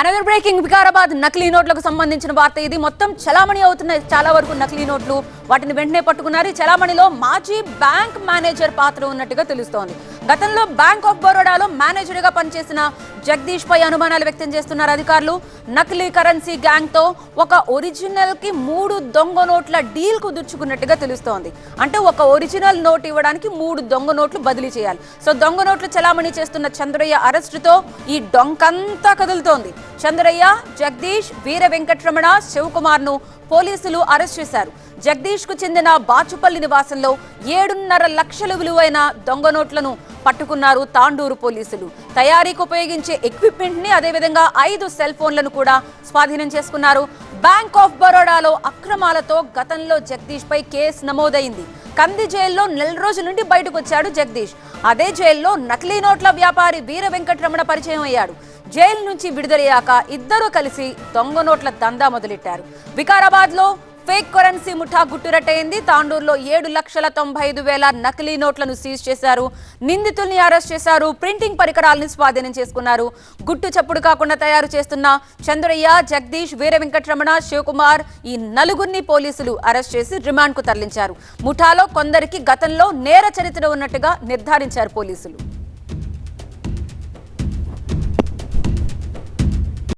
Another breaking Vikarabad నకిలీ నోట్లకు సంబంధించిన వార్త ఇది. మొత్తం చలామణి అవుతున్న చాలా వరకు నకిలీ నోట్లు వాటిని వెంటనే పట్టుకున్నారు. ఈ చలామణిలో మాజీ బ్యాంక్ మేనేజర్ పాత్ర ఉన్నట్టుగా తెలుస్తోంది. గతంలో బ్యాంక్ ఆఫ్ బరోడాలో మేనేజర్గా పనిచేసిన జగదీష్ పై అనుమానాలు వ్యక్తం చేస్తున్నారు అధికారులు. నకిలీ కరెన్సీ గ్యాంగ్తో ఒక ఒరిజినల్కి మూడు దొంగ నోట్ల డీల్ కుదుర్చుకున్నట్టుగా తెలుస్తోంది. అంటే ఒక ఒరిజినల్ నోట్ ఇవ్వడానికి మూడు దొంగ నోట్లు బదిలీ చేయాలి. సో దొంగ నోట్లు చలామణి చేస్తున్న చంద్రయ్య అరెస్టుతో ఈ డొంకంతా కదులుతోంది. చంద్రయ్య జగదీష్ వీర వెంకటరమణ శివకుమార్ను పోలీసులు అరెస్ట్ చేశారు. జగదీష్కు చెందిన బాచుపల్లి నివాసంలో ఏడున్నర లక్షల విలువైన దొంగ నోట్లను పట్టుకున్నారు తాండూరు పోలీసులు. తయారీకి ఉపయోగించే ఎక్విప్మెంట్ని అదేవిధంగా ఐదు సెల్ ఫోన్లను కూడా స్వాధీనం చేసుకున్నారు. బ్యాంక్ ఆఫ్ బరోడాలో అక్రమాలతో గతంలో జగదీష్ పై కేసు నమోదైంది. కంది జైల్లో నెల రోజుల నుండి బయటకు వచ్చాడు జగదీష్. అదే జైల్లో నకిలీ నోట్ల వ్యాపారి వీర వెంకటరమణ పరిచయం అయ్యాడు. జైలు నుంచి విడుదలయ్యాక ఇద్దరూ కలిసి దొంగ నోట్ల దందా మొదలెట్టారు. వికారాబాద్లో ఫేక్ కరెన్సీ ముఠా గుట్టురట్టయింది తాండూరులో ఏడు లక్షల తొంభై ఐదు వేల నకిలీ నోట్లను సీజ్ చేశారు. నిందితుల్ని అరెస్ట్ చేశారు. ప్రింటింగ్ పరికరాలను స్వాధీనం చేసుకున్నారు. గుట్టు చప్పుడు కాకుండా తయారు చేస్తున్న చంద్రయ్య జగదీష్ వీర వెంకటరమణ శివకుమార్ ఈ నలుగురిని పోలీసులు అరెస్ట్ చేసి రిమాండ్కు తరలించారు. ముఠాలో కొందరికి గతంలో నేర చరిత్ర ఉన్నట్టుగా నిర్ధారించారు పోలీసులు.